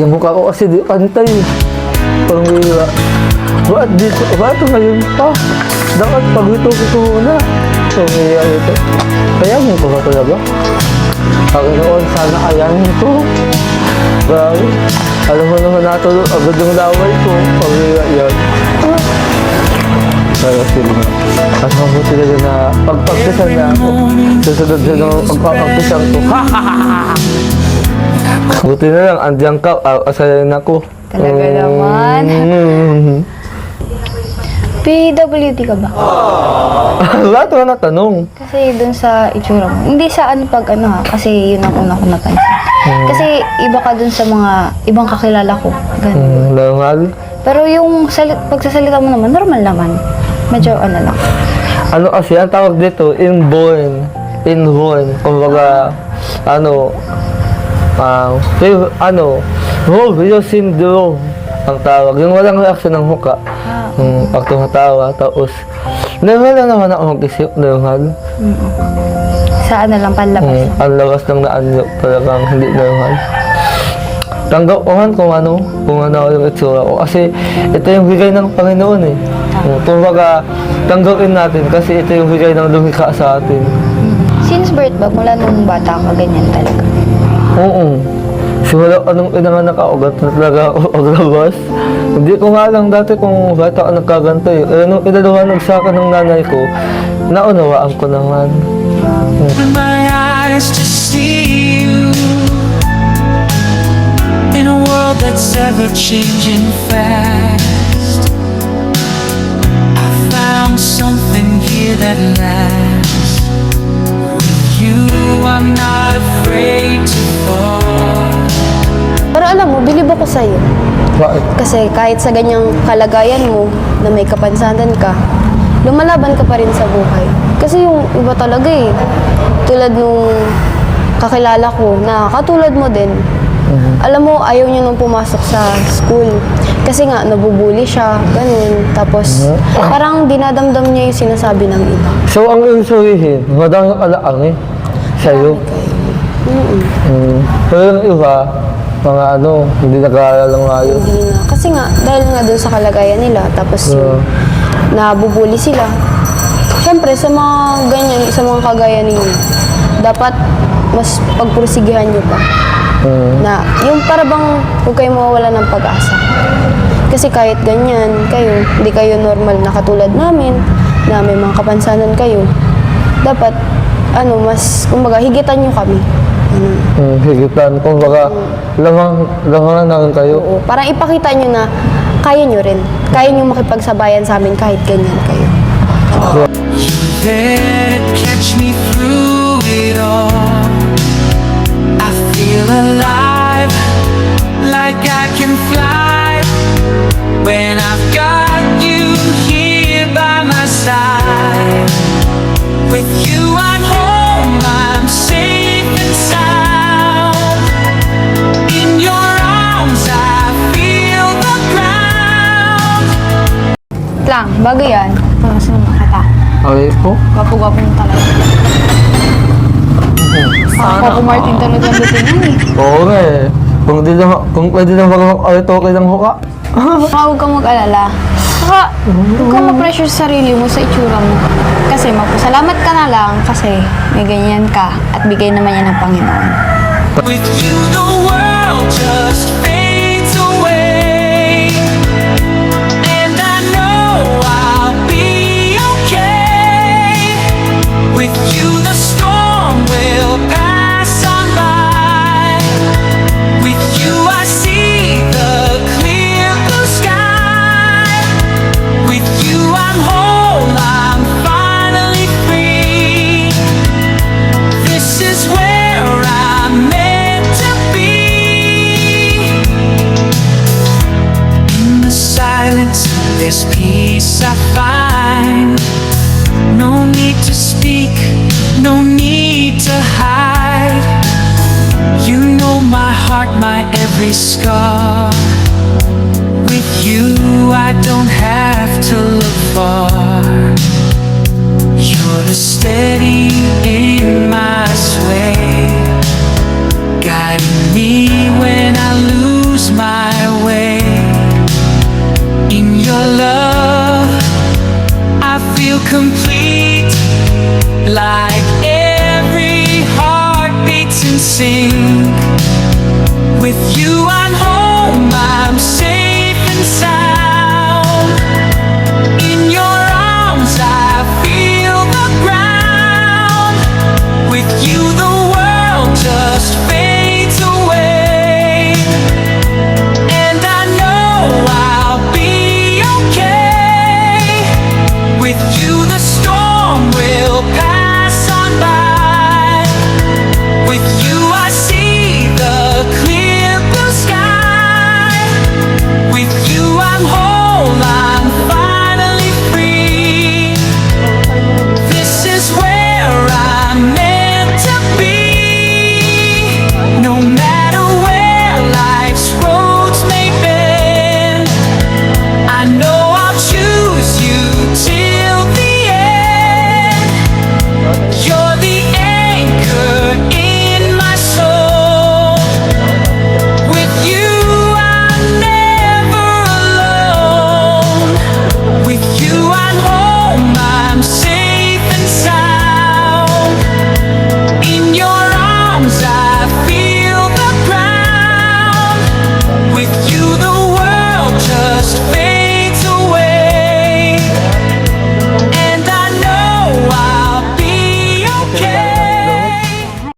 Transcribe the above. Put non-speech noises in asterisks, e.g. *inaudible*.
Yung mukha ko kasi di pantay. Parang wala. Ba't dito? Ba't ngayon pa? Dapat pagwito ko muna. So, may ito. Kaya mo ko ba talaga? Panginoon, sana kayanin ko. Grabe. Alam mo naman natulog agad yung laway ko. Pag yan. Ah. Pero sige nga. At mabuti talaga na pagpagkasan na ako. Susunod siya ng pagpapagkasan ko. Ha ha ha ha! Buti na lang, andiyan ka, uh, asayain ako. Talaga naman. Mm. PWD ka ba? *laughs* Lahat na natanong. Kasi dun sa itsura mo. Hindi sa ano pag ano ha, kasi yun ang una ko napansin. Kasi iba ka dun sa mga ibang kakilala ko. Ganun. Mm, langal. Pero yung salit, pagsasalita mo naman, normal naman. Medyo ano lang. Ano kasi, ang tawag dito, inborn. Inborn. Kumbaga, ano, ah, uh, ano, Rovio syndrome ang tawag. Yung walang reaksyon ng muka. Yung pag tumatawa, tapos, normal lang naman ako mag-isip, normal. Sa ano lang, panlabas Mm, lang. ang lakas ng naanyo, talagang hindi normal. Tanggap ko man kung ano, kung ano yung itsura ko. Kasi ito yung bigay ng Panginoon eh. Mm, Kumbaga, tanggapin natin kasi ito yung bigay ng lumikha sa atin. Since birth ba, mula nung bata ka, ganyan talaga. Oo. Simula anong inanganak ako, ganito na talaga ako *laughs* paglabas. Hindi ko nga lang dati kung bakit ako nagkaganto eh. Eh, nung inaliwanag sa akin ng nanay ko, naunawaan ko naman. Open my eyes to see you in a world that's ever changing fast. I found something here that lasts. With you, I'm not afraid to alam mo, bilib ako sa'yo. Bakit? Kasi kahit sa ganyang kalagayan mo, na may kapansanan ka, lumalaban ka pa rin sa buhay. Kasi yung iba talaga eh, tulad nung kakilala ko, na katulad mo din, alam mo, ayaw niya nung pumasok sa school. Kasi nga, nabubuli siya, ganun. Tapos, parang dinadamdam niya yung sinasabi ng iba. So, ang ibig sabihin, madami alaang eh. Sa'yo. Mm. Pero yung iba, mga ano, hindi nag-aaral ng maayos. Hindi na. Kasi nga, dahil nga dun sa kalagayan nila, tapos yung nabubuli sila. Siyempre, sa mga ganyan, sa mga kagaya ninyo, dapat mas pagpursigihan nyo pa. Mm. Na, yung para bang huwag kayo mawawala ng pag-asa. Kasi kahit ganyan, kayo, hindi kayo normal na katulad namin, na may mga kapansanan kayo, dapat, ano, mas, kumbaga, higitan nyo kami. Ano, Mm, higitan. Kung baka, lamang, lamang na lang kayo. Oo, parang ipakita nyo na kaya nyo rin. Kaya nyo makipagsabayan sa amin kahit ganyan kayo. There to Lang, bago yan. Para sa mga kata. Okay po? Gwapo-gwapo mo talaga. Ako ko Martin talaga butin yan eh. Oo nga eh. Kung di lang, kung pwede lang mag-alit okay lang huka. Saka huwag kang mag-alala. Saka, huwag kang ma-pressure sa sarili mo sa itsura mo. Kasi magpasalamat ka na lang kasi may ganyan ka at bigay naman yan ng Panginoon. With you, the world just need to speak, no need to hide. You know my heart, my every scar. With you, I don't have to look far. You're the steady in my sway, guiding me when I lose